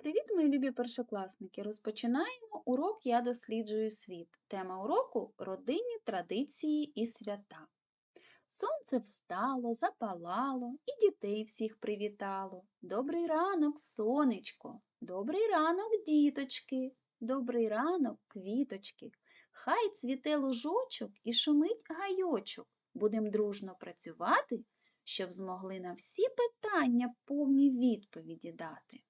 Привіт, мої любі першокласники! Розпочинаємо урок Я досліджую світ. Тема уроку родинні традиції і свята. Сонце встало, запалало і дітей всіх привітало. Добрий ранок, сонечко, добрий ранок, діточки, добрий ранок, квіточки. Хай цвіте лужочок і шумить гайочок. Будем дружно працювати, щоб змогли на всі питання повні відповіді дати.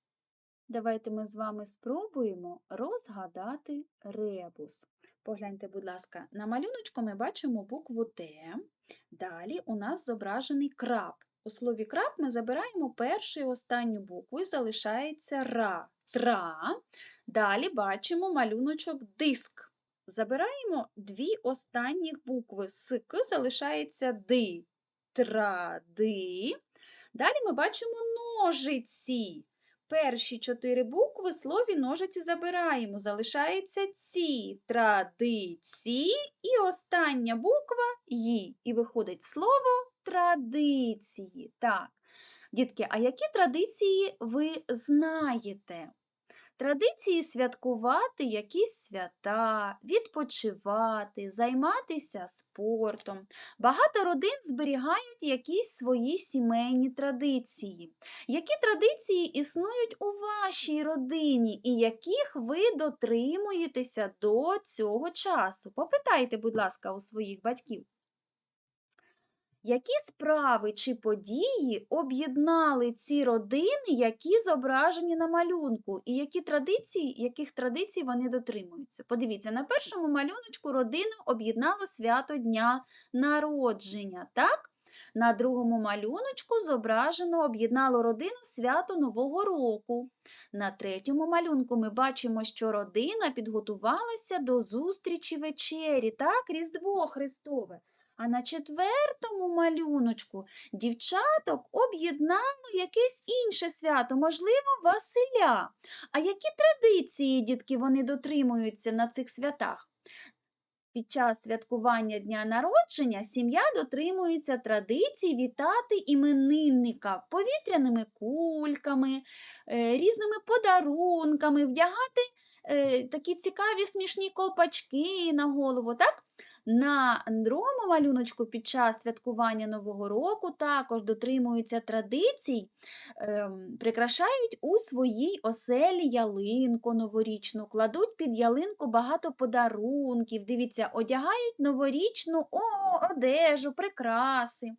Давайте ми з вами спробуємо розгадати ребус. Погляньте, будь ласка, на малюночку ми бачимо букву Т. Далі у нас зображений краб. У слові краб ми забираємо першу і останню букву і залишається ра. Тра. Далі бачимо малюночок диск. Забираємо дві останні букви з к, залишається ди. Тра, ди. Далі ми бачимо ножиці. Перші чотири букви слові ножиці забираємо. Залишається ці, традиції і остання буква «ї». І виходить слово традиції. Так, дітки, а які традиції ви знаєте? Традиції святкувати якісь свята, відпочивати, займатися спортом. Багато родин зберігають якісь свої сімейні традиції. Які традиції існують у вашій родині і яких ви дотримуєтеся до цього часу? Попитайте, будь ласка, у своїх батьків. Які справи чи події об'єднали ці родини, які зображені на малюнку, і які традиції, яких традицій вони дотримуються? Подивіться, на першому малюночку родину об'єднало свято Дня народження, так? На другому малюночку зображено об'єднало родину свято Нового року. На третьому малюнку ми бачимо, що родина підготувалася до зустрічі вечері, так, Різдво Христове. А на четвертому малюночку дівчаток об'єднало якесь інше свято, можливо, Василя. А які традиції, дітки, вони дотримуються на цих святах? Під час святкування дня народження сім'я дотримується традицій вітати іменинника повітряними кульками, е, різними подарунками, вдягати е, такі цікаві смішні колпачки на голову. так? На другому малюночку під час святкування Нового року також дотримуються традицій, ем, прикрашають у своїй оселі ялинку новорічну, кладуть під ялинку багато подарунків, дивіться, одягають новорічну о, одежу, прикраси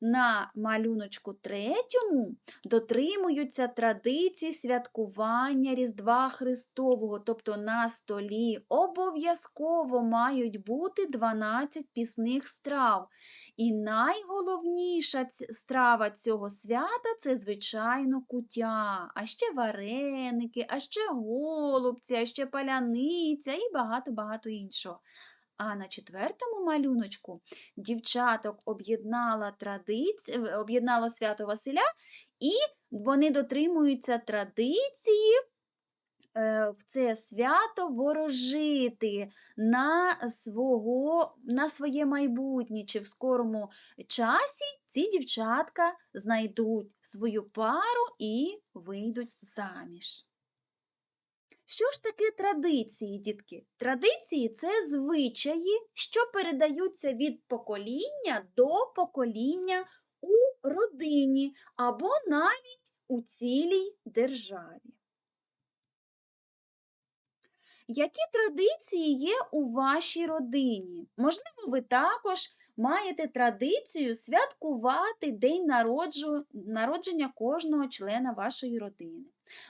на малюночку третьому дотримуються традицій святкування Різдва Христового, тобто на столі обов'язково мають бути 12 пісних страв. І найголовніша страва цього свята це, звичайно, кутя, а ще вареники, а ще голубці, а ще паляниця і багато-багато іншого. А на четвертому малюночку дівчаток об'єднала традиці... об'єднало свято Василя, і вони дотримуються традиції е, в це свято ворожити на свого, на своє майбутнє, чи в скорому часі ці дівчатка знайдуть свою пару і вийдуть заміж. Що ж таке традиції, дітки? Традиції це звичаї, що передаються від покоління до покоління у родині або навіть у цілій державі. Які традиції є у вашій родині? Можливо, ви також маєте традицію святкувати день народження кожного члена вашої родини.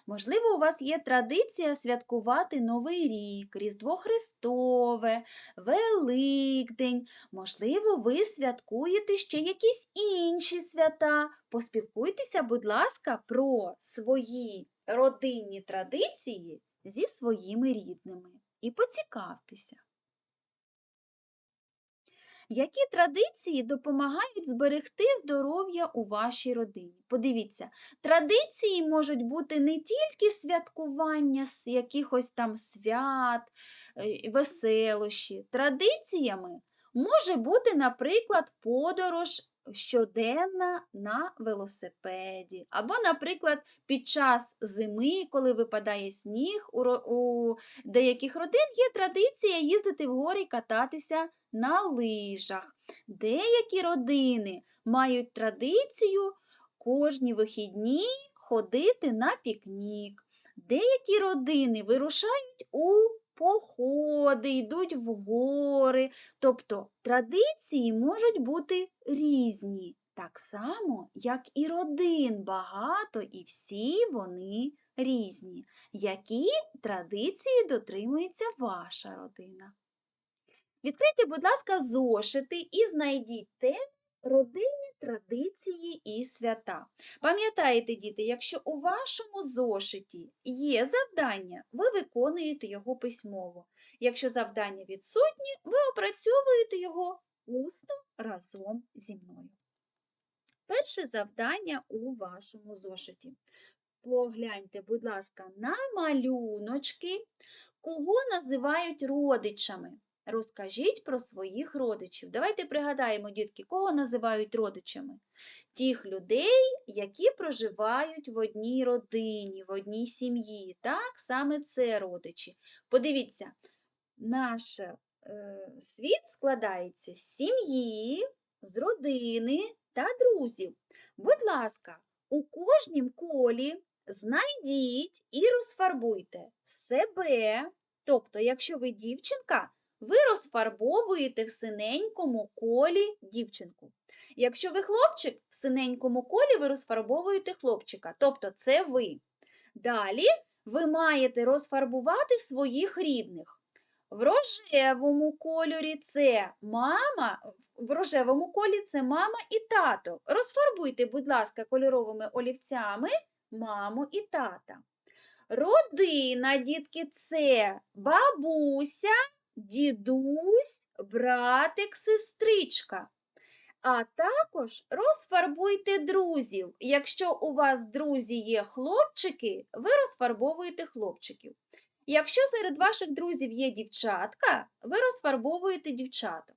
Можливо, у вас є традиція святкувати Новий рік, Різдво Христове, Великдень. Можливо, ви святкуєте ще якісь інші свята. Поспілкуйтеся, будь ласка, про свої родинні традиції зі своїми рідними і поцікавтеся. Які традиції допомагають зберегти здоров'я у вашій родині? Подивіться, традиції можуть бути не тільки святкування з якихось там свят, е, веселощі. Традиціями може бути, наприклад, подорож щоденно на велосипеді. Або, наприклад, під час зими, коли випадає сніг, у деяких родин є традиція їздити в гори і кататися на лижах. Деякі родини мають традицію кожні вихідні ходити на пікнік. Деякі родини вирушають у походи, йдуть в гори. Тобто традиції можуть бути різні, так само, як і родин багато, і всі вони різні. Які традиції дотримується ваша родина? Відкрийте, будь ласка, зошити і знайдіть тему родинні традиції і свята. Пам'ятаєте, діти, якщо у вашому зошиті є завдання, ви виконуєте його письмово. Якщо завдання відсутні, ви опрацьовуєте його усно разом зі мною. Перше завдання у вашому зошиті. Погляньте, будь ласка, на малюночки, кого називають родичами. Розкажіть про своїх родичів. Давайте пригадаємо, дітки, кого називають родичами? Тих людей, які проживають в одній родині, в одній сім'ї. Так, саме це родичі. Подивіться, наш е, світ складається з сім'ї, з родини та друзів. Будь ласка, у кожнім колі знайдіть і розфарбуйте себе. Тобто, якщо ви дівчинка, ви розфарбовуєте в синенькому колі дівчинку. Якщо ви хлопчик, в синенькому колі ви розфарбовуєте хлопчика, тобто це ви. Далі ви маєте розфарбувати своїх рідних. В рожевому кольорі це мама, в рожевому колі це мама і тато. Розфарбуйте, будь ласка, кольоровими олівцями маму і тата. Родина, дітки, це бабуся, дідусь, братик, сестричка. А також розфарбуйте друзів. Якщо у вас друзі є хлопчики, ви розфарбовуєте хлопчиків. Якщо серед ваших друзів є дівчатка, ви розфарбовуєте дівчаток.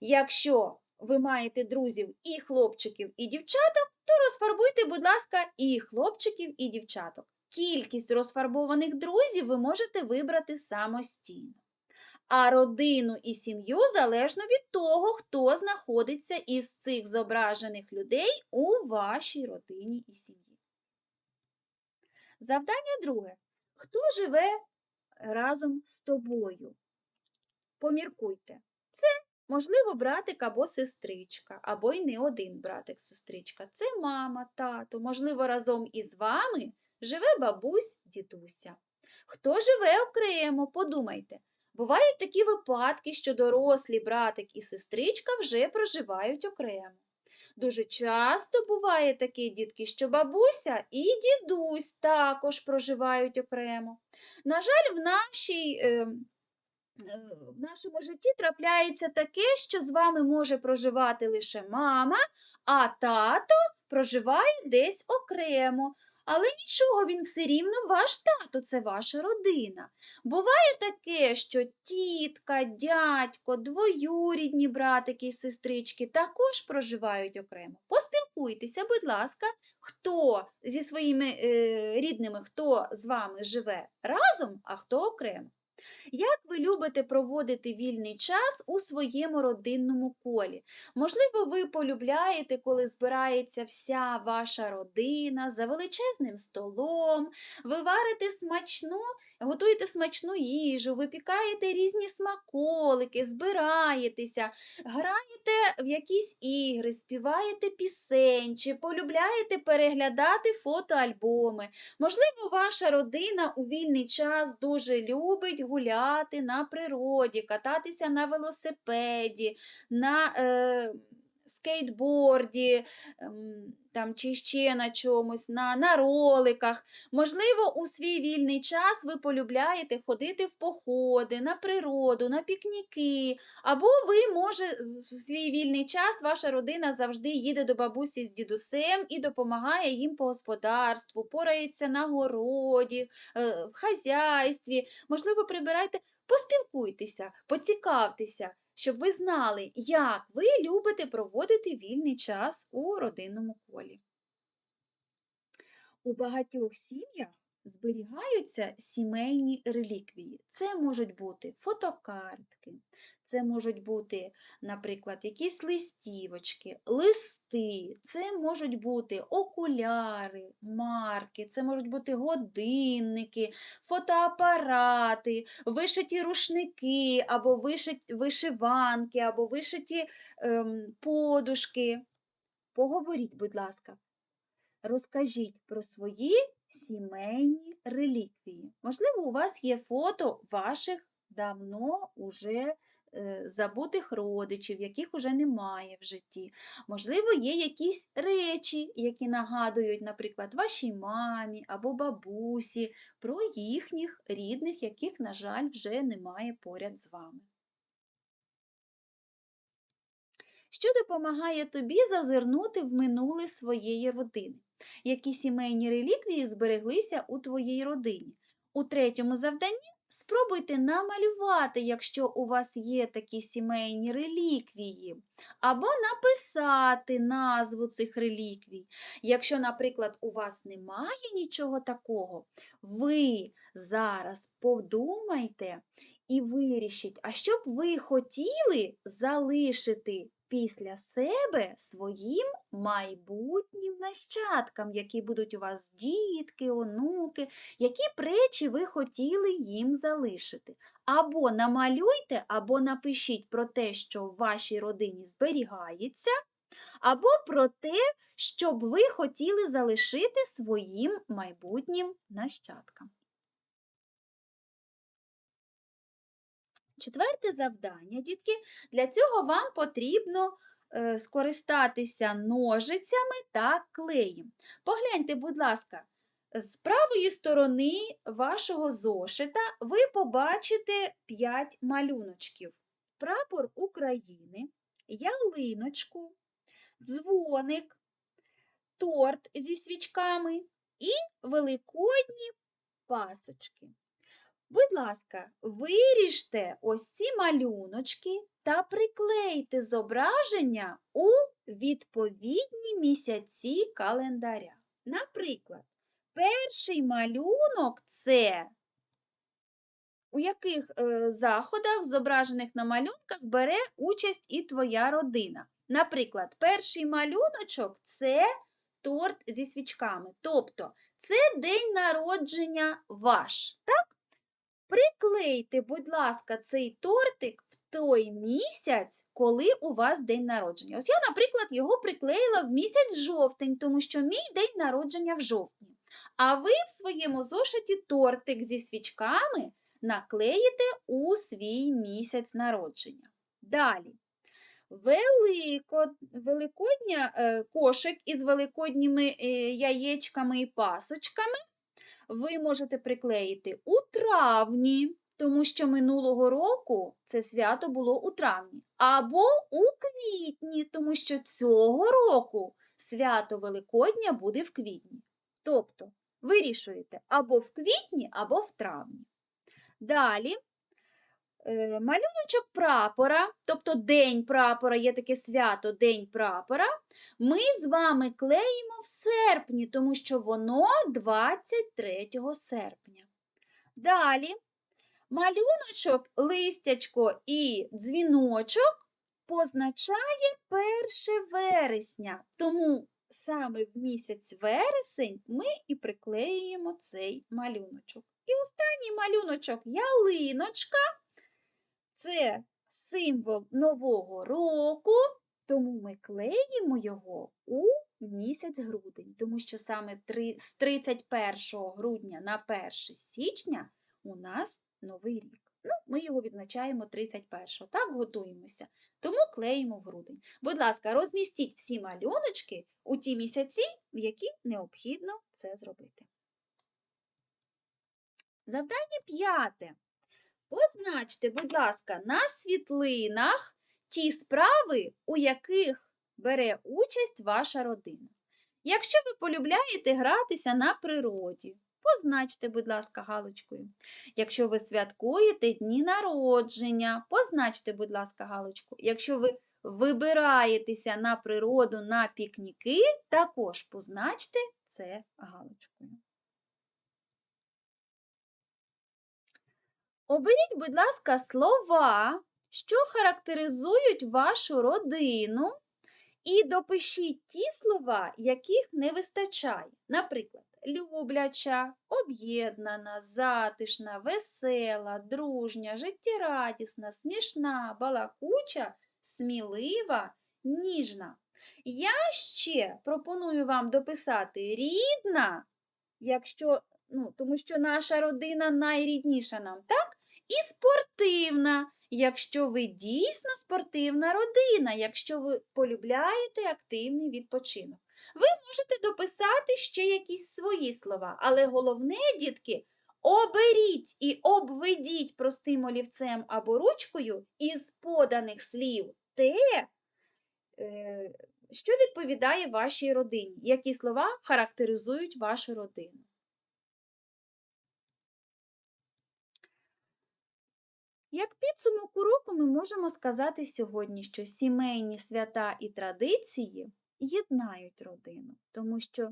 Якщо ви маєте друзів і хлопчиків, і дівчаток, то розфарбуйте, будь ласка, і хлопчиків, і дівчаток. Кількість розфарбованих друзів ви можете вибрати самостійно. А родину і сім'ю залежно від того, хто знаходиться із цих зображених людей у вашій родині і сім'ї. Завдання друге. Хто живе разом з тобою? Поміркуйте. Це, можливо, братик або сестричка, або й не один братик-сестричка. Це мама, тато, можливо, разом із вами живе бабусь, дідуся. Хто живе окремо, подумайте. Бувають такі випадки, що дорослі братик і сестричка вже проживають окремо. Дуже часто буває таке, дітки, що бабуся і дідусь також проживають окремо. На жаль, в, нашій, е, е, в нашому житті трапляється таке, що з вами може проживати лише мама, а тато проживає десь окремо. Але нічого, він все рівно ваш тато, це ваша родина. Буває таке, що тітка, дядько, двоюрідні братики і сестрички також проживають окремо. Поспілкуйтеся, будь ласка, хто зі своїми е, рідними, хто з вами живе разом, а хто окремо. Як ви любите проводити вільний час у своєму родинному колі? Можливо, ви полюбляєте, коли збирається вся ваша родина за величезним столом, ви варите смачну, готуєте смачну їжу, випікаєте різні смаколики, збираєтеся, граєте в якісь ігри, співаєте пісень чи полюбляєте переглядати фотоальбоми. Можливо, ваша родина у вільний час дуже любить гуляти на природі, кататися на велосипеді, на е, скейтборді ем, там, чи ще на чомусь, на, на роликах. Можливо, у свій вільний час ви полюбляєте ходити в походи, на природу, на пікніки. Або ви, може, в свій вільний час ваша родина завжди їде до бабусі з дідусем і допомагає їм по господарству, порається на городі, е, в хазяйстві. Можливо, прибирайте, поспілкуйтеся, поцікавтеся. Щоб ви знали, як ви любите проводити вільний час у родинному колі. У багатьох сім'ях зберігаються сімейні реліквії. Це можуть бути фотокартки, це можуть бути, наприклад, якісь листівочки, листи, це можуть бути окуляри, марки, це можуть бути годинники, фотоапарати, вишиті рушники, або вишить, вишиванки, або вишиті ем, подушки. Поговоріть, будь ласка. Розкажіть про свої сімейні реліквії. Можливо, у вас є фото ваших давно уже е, забутих родичів, яких уже немає в житті. Можливо, є якісь речі, які нагадують, наприклад, вашій мамі або бабусі про їхніх рідних, яких, на жаль, вже немає поряд з вами. Що допомагає тобі зазирнути в минуле своєї родини? Які сімейні реліквії збереглися у твоїй родині? У третьому завданні спробуйте намалювати, якщо у вас є такі сімейні реліквії, або написати назву цих реліквій. Якщо, наприклад, у вас немає нічого такого, ви зараз подумайте і вирішіть, а що б ви хотіли залишити після себе своїм майбутнім нащадкам, які будуть у вас дітки, онуки, які б речі ви хотіли їм залишити. Або намалюйте, або напишіть про те, що в вашій родині зберігається, або про те, що б ви хотіли залишити своїм майбутнім нащадкам. Четверте завдання, дітки, для цього вам потрібно е, скористатися ножицями та клеєм. Погляньте, будь ласка, з правої сторони вашого зошита ви побачите 5 малюночків. Прапор України, ялиночку, дзвоник, торт зі свічками і великодні пасочки. Будь ласка, виріжте ось ці малюночки та приклейте зображення у відповідні місяці календаря. Наприклад, перший малюнок це у яких е, заходах, зображених на малюнках, бере участь і твоя родина. Наприклад, перший малюночок це торт зі свічками. Тобто це день народження ваш. Так? Приклейте, будь ласка, цей тортик в той місяць, коли у вас день народження. Ось я, наприклад, його приклеїла в місяць жовтень, тому що мій день народження в жовтні. А ви в своєму зошиті тортик зі свічками наклеїте у свій місяць народження. Далі. Велико, великодня е, кошик із великодніми е, яєчками і пасочками ви можете приклеїти у травні, тому що минулого року це свято було у травні, або у квітні, тому що цього року свято Великодня буде в квітні. Тобто вирішуєте або в квітні, або в травні. Далі малюночок прапора, тобто День прапора, є таке свято День прапора. Ми з вами клеїмо в серпні, тому що воно 23 серпня. Далі малюночок, листячко і дзвіночок позначає 1 вересня. Тому саме в місяць вересень ми і приклеюємо цей малюночок. І останній малюночок ялиночка. Це символ Нового року, тому ми клеїмо його у місяць грудень, тому що саме з 31 грудня на 1 січня у нас новий рік. Ну, Ми його відзначаємо 31-го. Так, готуємося. Тому клеїмо в грудень. Будь ласка, розмістіть всі малюночки у ті місяці, в які необхідно це зробити. Завдання п'яте. Позначте, будь ласка, на світлинах ті справи, у яких бере участь ваша родина. Якщо ви полюбляєте гратися на природі, позначте, будь ласка, галочкою. Якщо ви святкуєте дні народження, позначте, будь ласка, галочку. Якщо ви вибираєтеся на природу на пікніки, також позначте це галочкою. Оберіть, будь ласка, слова, що характеризують вашу родину, і допишіть ті слова, яких не вистачає. Наприклад, любляча, об'єднана, затишна, весела, дружня, життєрадісна, смішна, балакуча, смілива, ніжна. Я ще пропоную вам дописати рідна, якщо, ну, тому що наша родина найрідніша нам, так? І спортивна, якщо ви дійсно спортивна родина, якщо ви полюбляєте активний відпочинок. Ви можете дописати ще якісь свої слова, але головне, дітки, оберіть і обведіть простим олівцем або ручкою із поданих слів те, е, що відповідає вашій родині, які слова характеризують вашу родину. Як підсумок уроку ми можемо сказати сьогодні, що сімейні свята і традиції єднають родину, тому що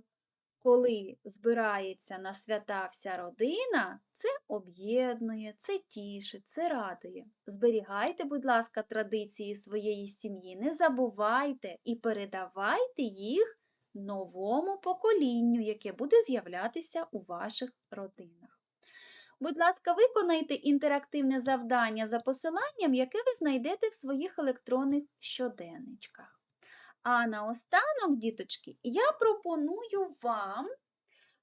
коли збирається на свята вся родина, це об'єднує, це тішить, це радує. Зберігайте, будь ласка, традиції своєї сім'ї, не забувайте і передавайте їх новому поколінню, яке буде з'являтися у ваших родинах. Будь ласка, виконайте інтерактивне завдання за посиланням, яке ви знайдете в своїх електронних щоденничках. А наостанок, діточки, я пропоную вам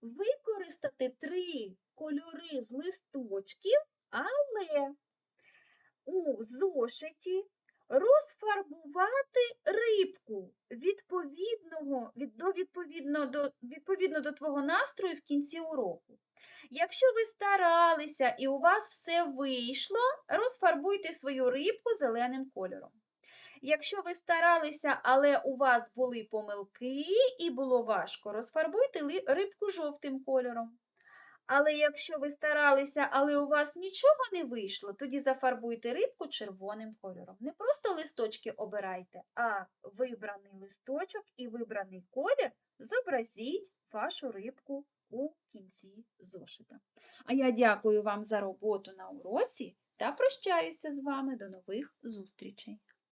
використати три кольори з листочків, але у зошиті розфарбувати рибку відповідного, від, до, відповідно, до, відповідно до твого настрою в кінці уроку. Якщо ви старалися і у вас все вийшло, розфарбуйте свою рибку зеленим кольором. Якщо ви старалися, але у вас були помилки і було важко, розфарбуйте рибку жовтим кольором. Але якщо ви старалися, але у вас нічого не вийшло, тоді зафарбуйте рибку червоним кольором. Не просто листочки обирайте, а вибраний листочок і вибраний колір зобразіть вашу рибку у кінці зошита. А я дякую вам за роботу на уроці та прощаюся з вами до нових зустрічей.